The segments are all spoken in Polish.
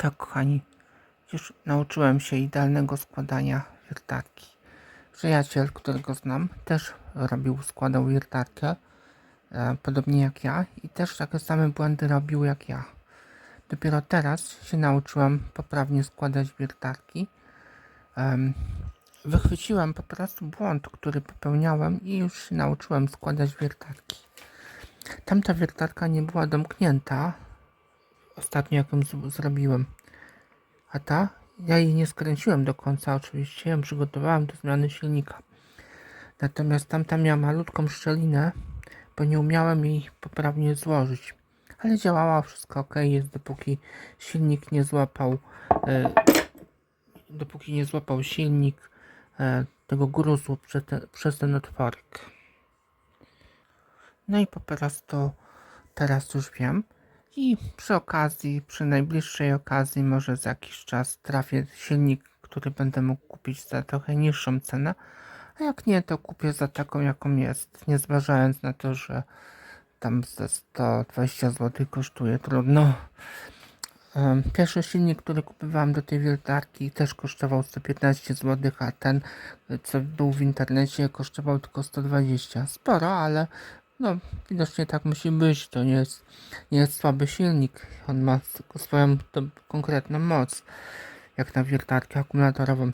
Tak, kochani, już nauczyłem się idealnego składania wiertarki. Przyjaciel, którego znam, też robił, składał wiertarkę, e, podobnie jak ja, i też takie same błędy robił jak ja. Dopiero teraz się nauczyłem poprawnie składać wiertarki. Em, wychwyciłem po prostu błąd, który popełniałem i już się nauczyłem składać wiertarki. Tamta wiertarka nie była domknięta, ostatnio jak ją z- zrobiłem. A ta, ja jej nie skręciłem do końca oczywiście, ją przygotowałem do zmiany silnika. Natomiast tamta miała malutką szczelinę, bo nie umiałem jej poprawnie złożyć. Ale działała wszystko ok, jest dopóki silnik nie złapał, e, dopóki nie złapał silnik e, tego gruzu przez ten, przez ten otworek. No i po prostu teraz już wiem. I przy okazji, przy najbliższej okazji, może za jakiś czas trafię silnik, który będę mógł kupić za trochę niższą cenę. A jak nie, to kupię za taką, jaką jest. Nie zważając na to, że tam ze 120 zł kosztuje. Trudno. Pierwszy silnik, który kupowałem do tej wiertarki też kosztował 115 zł, a ten, co był w internecie, kosztował tylko 120. Sporo, ale no, widocznie tak musi być. To nie jest, nie jest słaby silnik. On ma tylko swoją to, konkretną moc, jak na wiertarkę akumulatorową.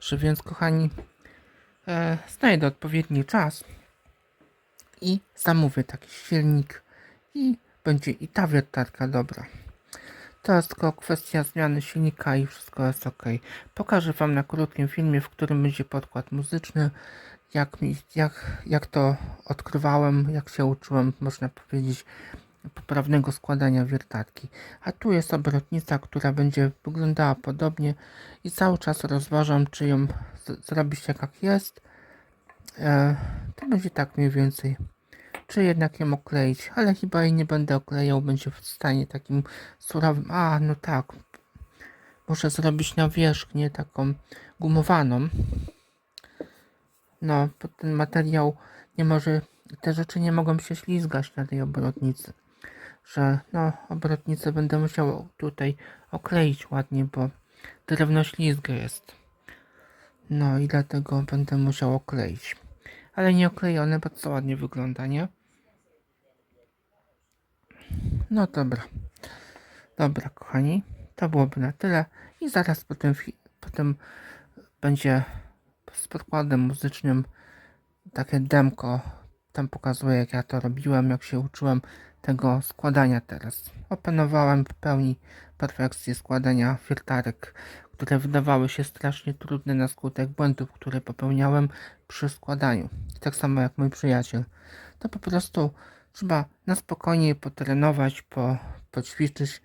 Że więc, kochani, e, znajdę odpowiedni czas i zamówię taki silnik i będzie i ta wiertarka dobra. To jest tylko kwestia zmiany silnika i wszystko jest ok. Pokażę Wam na krótkim filmie, w którym będzie podkład muzyczny, jak, mi, jak, jak to odkrywałem, jak się uczyłem, można powiedzieć, poprawnego składania wiertarki. A tu jest obrotnica, która będzie wyglądała podobnie i cały czas rozważam, czy ją zrobić tak jak jest. E, to będzie tak mniej więcej. Czy jednak ją okleić, ale chyba jej nie będę oklejał, będzie w stanie takim surowym, a no tak, muszę zrobić nawierzchnię taką gumowaną, no, ten materiał nie może, te rzeczy nie mogą się ślizgać na tej obrotnicy, że no, obrotnicę będę musiał tutaj okleić ładnie, bo drewno ślizgie jest, no i dlatego będę musiał okleić ale nie oklejone, bo co ładnie wygląda, nie? No dobra. Dobra, kochani. To byłoby na tyle. I zaraz potem, potem będzie z podkładem muzycznym takie demko. Tam pokazuję, jak ja to robiłem, jak się uczyłem tego składania teraz. Opanowałem w pełni perfekcję składania wiertarek, które wydawały się strasznie trudne na skutek błędów, które popełniałem przy składaniu. Tak samo jak mój przyjaciel. To po prostu trzeba na spokojnie potrenować, po, poćwiczyć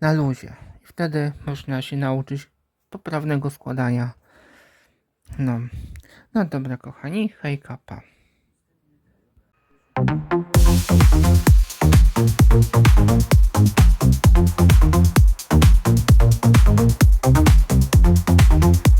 na luzie. I wtedy można się nauczyć poprawnego składania. No, no dobra kochani, hej kapa. Thank you.